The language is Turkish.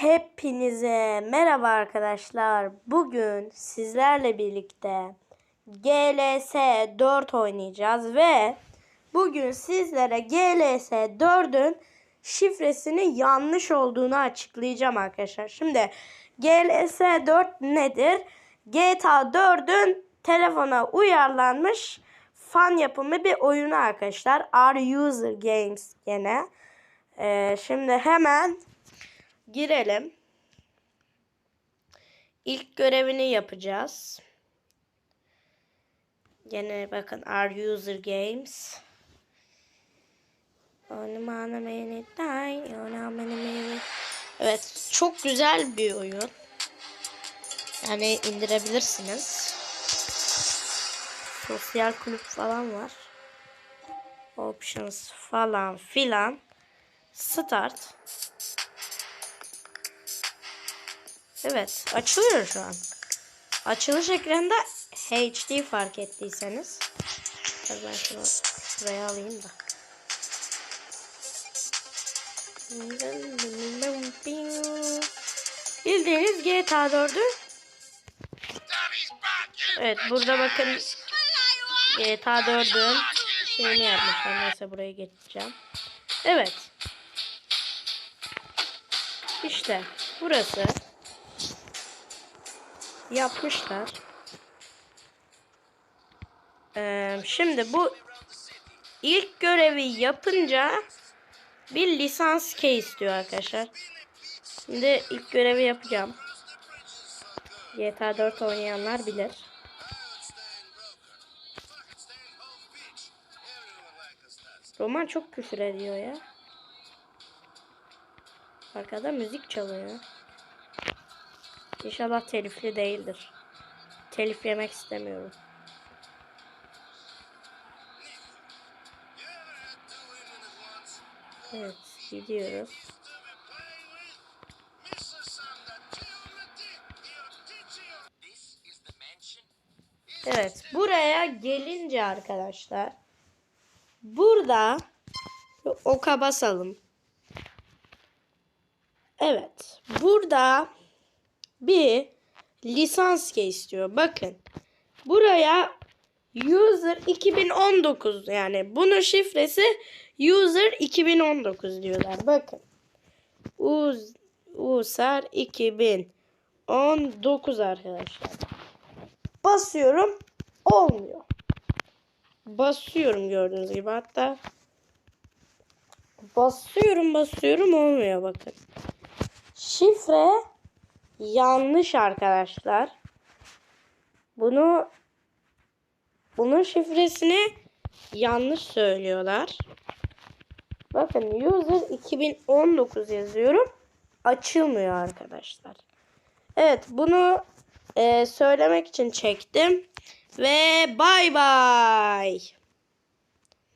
Hepinize merhaba arkadaşlar. Bugün sizlerle birlikte GLS 4 oynayacağız ve bugün sizlere GLS 4'ün şifresinin yanlış olduğunu açıklayacağım arkadaşlar. Şimdi GLS 4 nedir? GTA 4'ün telefona uyarlanmış fan yapımı bir oyunu arkadaşlar. Our User Games gene. Ee, şimdi hemen girelim. İlk görevini yapacağız. Gene bakın Our User Games. Evet çok güzel bir oyun. Yani indirebilirsiniz. Sosyal kulüp falan var. Options falan filan. Start. Evet açılıyor şu an. Açılış ekranında HD fark ettiyseniz. Tabii ben şunu şuraya alayım da. Bildiğiniz GTA 4'ü. Evet burada bakın GTA 4'ün şeyini yapmışlar. Neyse buraya geçeceğim. Evet. İşte burası yapmışlar. Ee, şimdi bu ilk görevi yapınca bir lisans key istiyor arkadaşlar. Şimdi ilk görevi yapacağım. GTA 4 oynayanlar bilir. Roman çok küfür ediyor ya. Arkada müzik çalıyor. İnşallah telifli değildir. Telif yemek istemiyorum. Evet, gidiyoruz. Evet, buraya gelince arkadaşlar burada oka basalım. Evet, burada bir lisans key istiyor. Bakın. Buraya user 2019 yani bunun şifresi user 2019 diyorlar. Bakın. User 2019 arkadaşlar. Basıyorum olmuyor. Basıyorum gördüğünüz gibi hatta basıyorum basıyorum olmuyor bakın. Şifre yanlış arkadaşlar. Bunu bunun şifresini yanlış söylüyorlar. Bakın user 2019 yazıyorum. Açılmıyor arkadaşlar. Evet bunu e, söylemek için çektim. Ve bay bay.